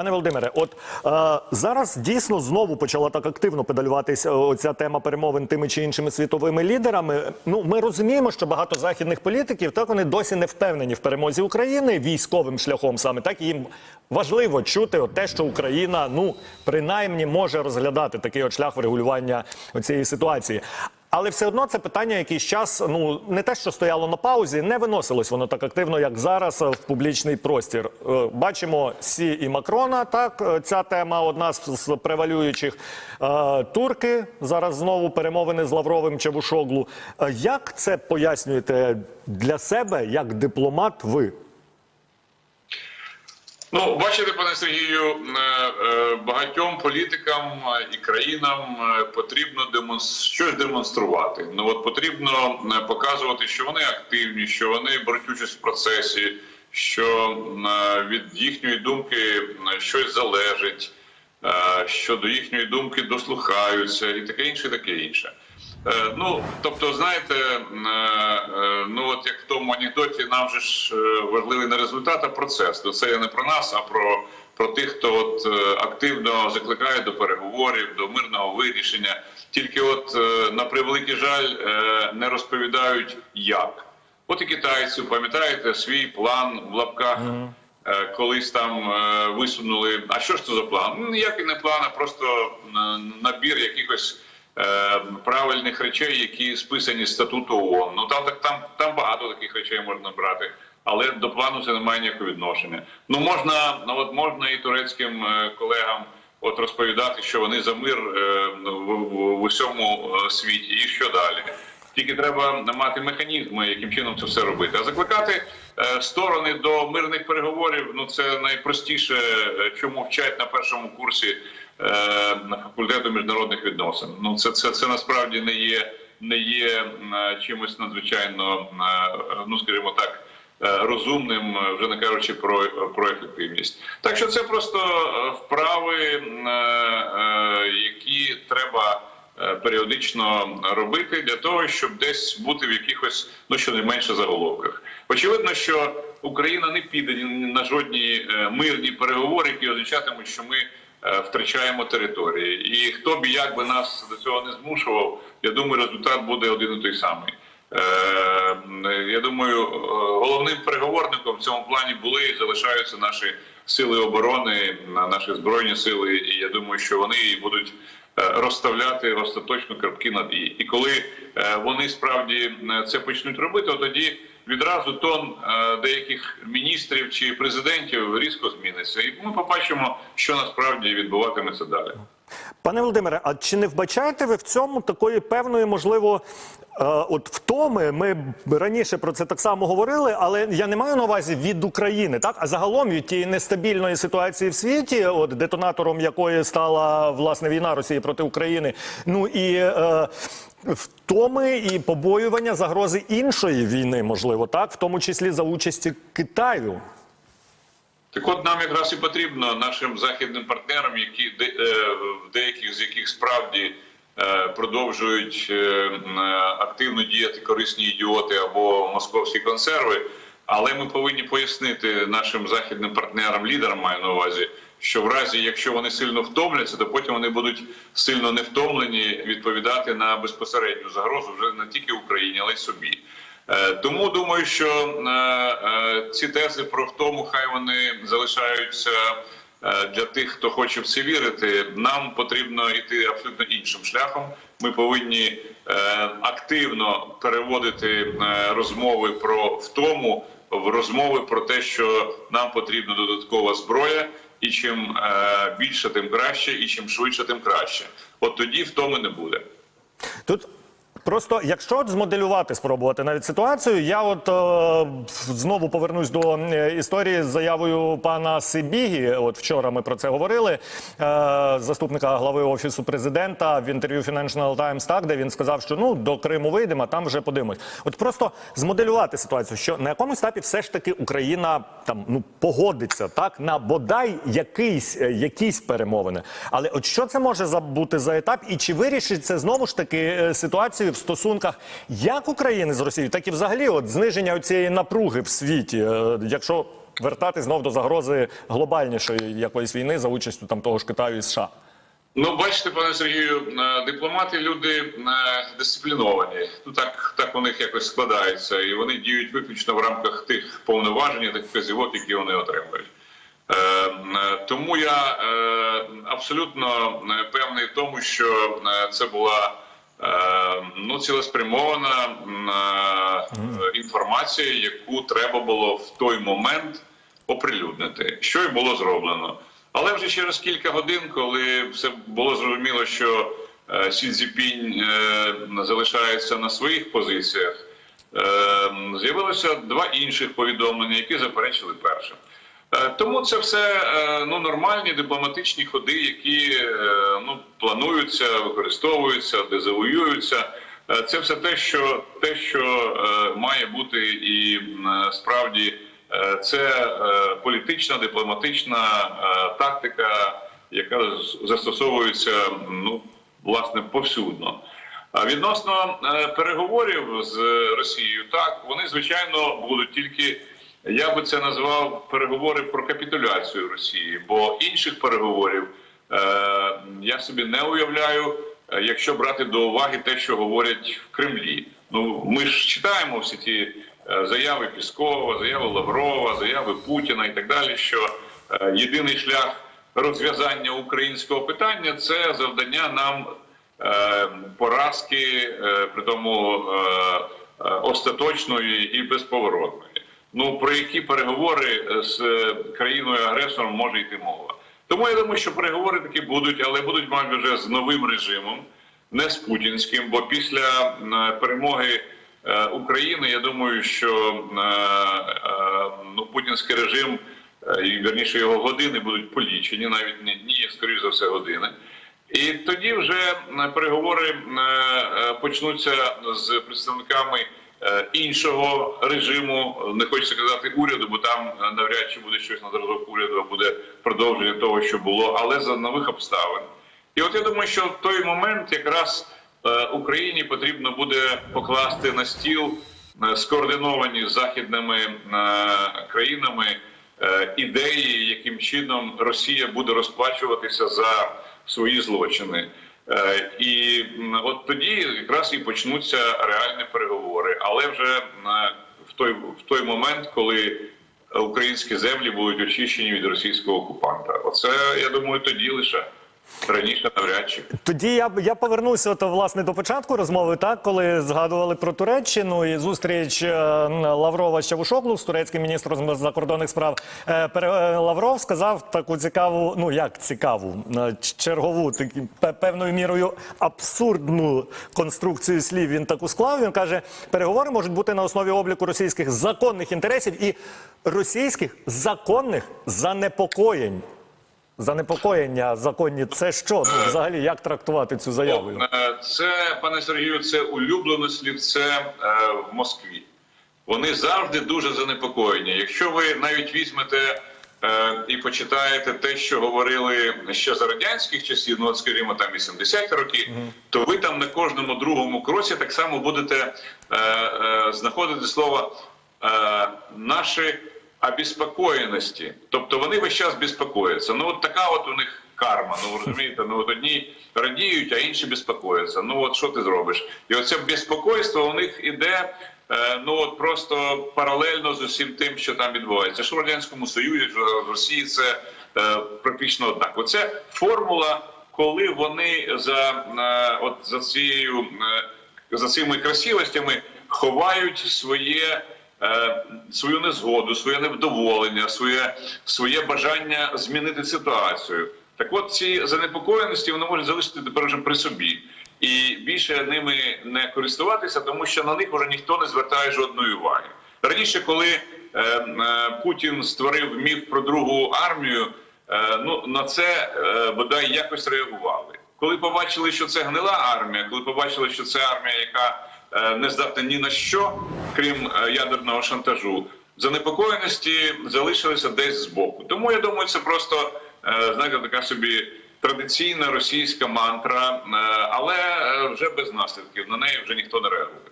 Пане Володимире, от е, зараз дійсно знову почала так активно педалюватися оця тема перемовин тими чи іншими світовими лідерами. Ну ми розуміємо, що багато західних політиків так вони досі не впевнені в перемозі України військовим шляхом. Саме так і їм важливо чути от те, що Україна ну принаймні може розглядати такий от шлях врегулювання цієї ситуації. Але все одно це питання якийсь час, ну не те, що стояло на паузі, не виносилось воно так активно, як зараз е, в публічний простір. Е, Бачимо Сі і Макрона. Так, е, ця тема одна з, превалюючих. Турки зараз знову перемовини з Лавровим Чавушоглу. Як це пояснюєте для себе як дипломат? Ви? Ну, бачите, пане Сергію, е, е, багатьом політикам е, і країнам потрібно демонс... щось демонструвати. Ну от потрібно показувати, що вони активні, що вони беруть участь в процесі, що від їхньої думки щось залежить, що до їхньої думки дослухаються, і таке інше, таке інше. Е, Ну, тобто, знаєте, е, е, ну от як в тому анекдоті, нам же ж важливий не результат, а процес. То це не про нас, а про, про тих, хто от активно закликає до переговорів, до мирного вирішення. Тільки, от на превеликий жаль, не розповідають як. От і китайці, пам'ятаєте, свій план в лапках. Колись там висунули. А що ж це за план? Ну, ніякий не план, а просто набір якихось правильних речей, які списані з статуту ООН. Ну там так там, там багато таких речей можна брати, але до плану це не має ніякого відношення. Ну можна, ну от можна і турецьким е, колегам. От розповідати, що вони за мир е, в, в, усьому е, світі, і що далі. Тільки треба мати механізми, яким чином це все робити. А закликати е, сторони до мирних переговорів ну це найпростіше, е, чому вчать на першому курсі е, факультету міжнародних відносин. Ну це це, це насправді не є не є е, чимось надзвичайно, е, ну скажімо так. е, Розумним, е, вже не кажучи про, про ефективність, так що це просто е, вправи, е, е, які треба е, періодично робити для того, щоб десь бути в якихось ну щонайменше заголовках. Очевидно, що Україна не піде на жодні е, мирні переговори, які означатимуть, що ми е, втрачаємо території. І хто б як би нас до цього не змушував, я думаю, результат буде один і той самий. Е, Я думаю, е, головним переговорником в цьому плані були і залишаються наші сили оборони, наші збройні сили. І я думаю, що вони будуть е, розставляти остаточно крапки над і. І коли е, вони справді е, це почнуть робити, то тоді відразу тон е, деяких міністрів чи президентів різко зміниться, і ми побачимо, що насправді відбуватиметься далі. Пане Володимире, а чи не вбачаєте ви в цьому такої певної, можливо, е, от втоми? Ми раніше про це так само говорили, але я не маю на увазі від України, так а загалом від тієї нестабільної ситуації в світі, от детонатором якої стала власне війна Росії проти України. Ну і е, втоми і побоювання загрози іншої війни, можливо, так, в тому числі за участі Китаю. Так от нам якраз і потрібно нашим західним партнерам, які е, в деяких з яких справді е, продовжують е, активно діяти корисні ідіоти або московські консерви. Але ми повинні пояснити нашим західним партнерам, лідерам маю на увазі, що в разі, якщо вони сильно втомляться, то потім вони будуть сильно не втомлені відповідати на безпосередню загрозу вже не тільки Україні, але й собі. Е, Тому думаю, що е, е, ці тези про втому хай вони залишаються для тих, хто хоче в це вірити. Нам потрібно йти абсолютно іншим шляхом. Ми повинні активно переводити розмови про втому в розмови про те, що нам потрібна додаткова зброя. І чим е, більше, тим краще, і чим швидше, тим краще. От тоді втоми не буде. Тут просто, якщо змоделювати, спробувати навіть ситуацію, я от е, знову повернусь до е, історії з заявою пана Сибігі. От вчора ми про це говорили. Е, заступника глави офісу президента в інтерв'ю Financial Times, так де він сказав, що ну до Криму вийдемо, а там вже подивимось. От просто змоделювати ситуацію, що на якомусь етапі все ж таки Україна там ну погодиться так на бодай якийсь е, якісь перемовини. Але от що це може за- бути за етап, і чи вирішить це знову ж таки е, ситуацію в стосунках як України з Росією, так і взагалі от зниження цієї напруги в світі, е, якщо вертати знов до загрози глобальнішої якоїсь війни за участю там того ж Китаю і США. Ну, бачите, пане Сергію, е, дипломати люди е, дисципліновані. Ну так, так у них якось складається, і вони діють виключно в рамках тих повноважень, тих вказівок, які вони отримують. Тому я абсолютно певний в тому, що це була ну, цілеспрямована е, інформація, яку треба було в той момент оприлюднити, що і було зроблено. Але вже через кілька годин, коли все було зрозуміло, що е, Сі Цзіпінь е, залишається на своїх позиціях, е, з'явилося два інших повідомлення, які заперечили першим. Е, Тому це все е, ну нормальні дипломатичні ходи, які е, ну плануються, використовуються, дезавоюються. Е, Це все те, що те, що має бути, і справді це політична дипломатична тактика, яка застосовується ну власне повсюдно. А відносно переговорів з Росією, так вони звичайно будуть тільки. Я би це назвав переговори про капітуляцію Росії, бо інших переговорів е, я собі не уявляю, е, якщо брати до уваги те, що говорять в Кремлі. Ну ми ж читаємо всі ті е, заяви Піскова, заяви Лаврова, заяви Путіна і так далі. Що е, єдиний шлях розв'язання українського питання це завдання нам е, поразки, е, при тому е, остаточної і безповоротної. Ну про які переговори з е, країною агресором може йти мова? Тому я думаю, що переговори такі будуть, але будуть мабуть вже з новим режимом, не з путінським. Бо після е, перемоги е, України я думаю, що е, е, ну, путінський режим е, і вірніше його години будуть полічені, навіть не дні, скоріш за все години. І тоді вже е, переговори е, е, почнуться з представниками е, іншого режиму. Не хочеться казати уряду, бо там е, навряд чи буде щось на зразок уряду, а буде продовження того, що було, але за нових обставин. І от я думаю, що в той момент якраз е, Україні потрібно буде покласти на стіл е, скоординовані з західними е, країнами е, ідеї, яким чином Росія буде розплачуватися за свої злочини. Е, І от тоді якраз і почнуться реальні переговори, але вже е, в той в той момент, коли українські землі будуть очищені від російського окупанта. Оце я думаю, тоді лише раніше навряд чи. Тоді я я повернуся от, власне до початку розмови, так коли згадували про Туреччину і зустріч е, Лаврова Чавушоглу з турецьким міністром закордонних справ. Е, е, Лавров сказав таку цікаву, ну як цікаву, е, чергову такі певною мірою абсурдну конструкцію слів. Він таку склав. Він каже, переговори можуть бути на основі обліку російських законних інтересів і російських законних занепокоєнь. Занепокоєння законні, це що? Ну, взагалі, як трактувати цю заяву? Е, Це, пане Сергію, це улюблене слівце е, в Москві. Вони завжди дуже занепокоєні. Якщо ви навіть візьмете е, і почитаєте те, що говорили ще за радянських часів, ну от скажімо, там 80 років, то ви там на кожному другому кроці так само будете е, е, знаходити слово е, наші обеспокоєності. Тобто вони весь час безпокояться. Ну от така от у них карма. Ну розумієте, ну от одні радіють, а інші безпокояться. Ну от що ти зробиш? І оце безпокойство у них іде. е, Ну от просто паралельно з усім тим, що там відбувається. Що в радянському союзі, що в Росії це е, практично однаково. Це формула, коли вони за е, от за цією е, за цими красивостями ховають своє свою незгоду, своє невдоволення, своє, своє бажання змінити ситуацію. Так от ці занепокоєності вони можуть залишити тепер вже при собі. І більше ними не користуватися, тому що на них вже ніхто не звертає жодної уваги. Раніше, коли е, е, Путін створив міф про другу армію, е, ну на це е, бодай якось реагували. Коли побачили, що це гнила армія, коли побачили, що це армія, яка е, не здатна ні на що, крім е, ядерного шантажу, занепокоєності залишилися десь збоку. Тому я думаю, це просто е, знаєте, така собі традиційна російська мантра, але вже без наслідків. На неї вже ніхто не реагує.